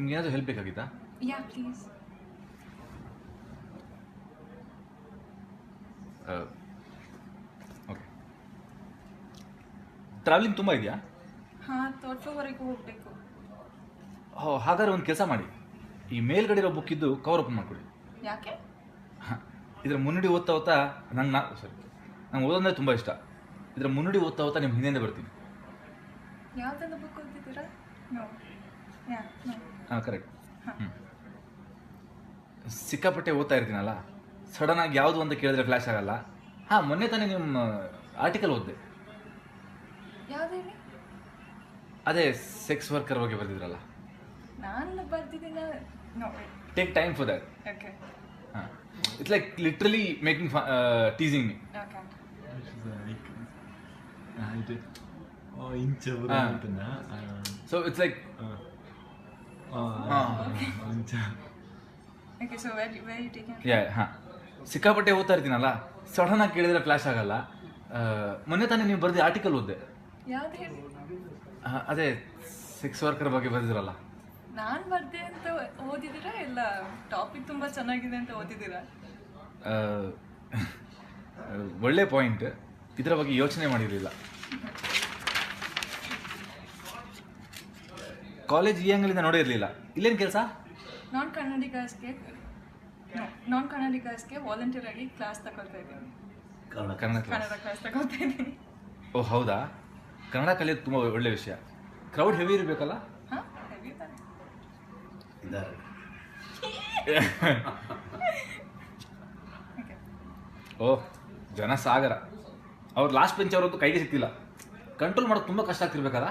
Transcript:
ನಿಮ್ಗೆ ಏನಾದರೂ ಹೆಲ್ಪ್ ಬೇಕಾಗಿತ್ತಾ? ಯಾ ಪ್ಲೀಸ್ ಓಕೆ ಟ್ರಾವೆಲಿಂಗ್ ತುಂಬ ಇದೆಯಾ? ಹಾಂ ತೋಟವರೆಗೂ ಹೋಗಬೇಕು. ಓ ಹಾಗಾದ್ರೆ ಒಂದು ಕೆಲಸ ಮಾಡಿ. ಈ ಮೇಲ್ಗಡೆ ಇರೋ ಬುಕ್ ಇದ್ದು ಕವರ್ ಓಪನ್ ಮಾಡಿಕೊಡಿ. ಯಾಕೆ? ಇದರ ಮುನ್ನುಡಿ ಓದ್ತಾ ಓದ್ತಾ ನಂಗೆ ನಾ ಸಾರಿ ನಂಗೆ ಓದೋದಂದ್ರೆ ತುಂಬ ಇಷ್ಟ. ಇದರ ಮುನ್ನುಡಿ ಓದ್ತಾ ಓದ್ತಾ ನಿಮ್ಮ ಹಿಂದೆಯಿಂದ ಬರ್ತೀನಿ. ಯಾವ್ದೊಂದು ಬುಕ್ ನೋ ಹಾಂ ಕರೆಕ್ಟ್ ಸಿಕ್ಕಾಪಟ್ಟೆ ಓದ್ತಾ ಇರ್ತೀನಲ್ಲ ಸಡನ್ ಆಗಿ ಯಾವುದು ಅಂತ ಕೇಳಿದ್ರೆ ಫ್ಲ್ಯಾಶ್ ಆಗಲ್ಲ. ಹಾಂ ಮೊನ್ನೆ ತಾನೇ ನಿಮ್ಮ ಆರ್ಟಿಕಲ್ ಓದಿದೆ. ಅದೇ ಸೆಕ್ಸ್ ವರ್ಕರ್ ಬಗ್ಗೆ ಬರ್ದಿದ್ರಲ್ಲ. ನಾನು ಬರ್ತಿದ್ದೀನಿ take time for that okay ಹಾಂ. It's like literally making teasing me so it's like okay so very very taken yeah ಹಾಂ. ಸಿಕ್ಕಾಪಟ್ಟೆ ಓದ್ತಾ ಇರ್ತೀನಲ್ಲ ಸಡನ್ ಆಗಿ ಕೇಳಿದ್ರೆ ಫ್ಲಾಶ್ ಆಗಲ್ಲ. ಮೊನ್ನೆ ತಾನೇ ನೀವು ಬರೆದಿ ಆರ್ಟಿಕಲ್ ಓದಿದೆ. ಯಾವ್ದು ಹೇಳಿ? ಅದೇ ಸೆಕ್ಸ್ ವರ್ಕರ್ ಬಗ್ಗೆ ಬರೆದಿರಲ್ಲ. ನಾನು ಬರ್ದೆ ಅಂತ ಓದಿದ್ದೀರಾ ಇಲ್ಲ ಟಾಪಿಕ್ ತುಂಬ ಚೆನ್ನಾಗಿದೆ ಅಂತ ಓದಿದ್ದೀರಾ ಒಳ್ಳೆ ಪಾಯಿಂಟ್ ಇದರ ಬಗ್ಗೆ ಯೋಚನೆ ಮಾಡಿರಲಿಲ್ಲ. ಕಾಲೇಜ್ ಈ ಅಂಗಲಿಂದ ನೋಡಿರಲಿಲ್ಲ. ಇಲ್ಲೇನು ಕೆಲಸ? ನಾನ್ ಕನ್ನಡಿಗರ್ಸ್ಗೆ ನಾನ್ ಕನ್ನಡಿಗರ್ಸ್ಗೆ ವಾಲಂಟಿಯರ್ ಆಗಿ ಕ್ಲಾಸ್ ತಗೊಳ್ತಾ ಇದ್ದೀನಿ. ಕನ್ನಡ ಕ್ಲಾಸ್ ಕನ್ನಡ ಕ್ಲಾಸ್ ತಗೊಳ್ತಾ ಇದ್ದೀನಿ. ಓ ಹೌದಾ? ಕನ್ನಡ ಕಲಿಯೋದು ತುಂಬ ಒಳ್ಳೆ ವಿಷಯ. ಕ್ರೌಡ್ ಹೆವಿ ಇರಬೇಕಲ್ಲ? ಹಾಂ ಇದ್ದಾರೆ. ಓ ಜನ ಸಾಗರ. ಅವ್ರು ಲಾಸ್ಟ್ ಬೆಂಚ್ ಅವರದ್ದು ಕೈಗೆ ಸಿಕ್ತಿಲ್ಲ. ಕಂಟ್ರೋಲ್ ಮಾಡೋದು ತುಂಬ ಕಷ್ಟ ಆಗ್ತಿರ್ಬೇಕಲ್ಲ?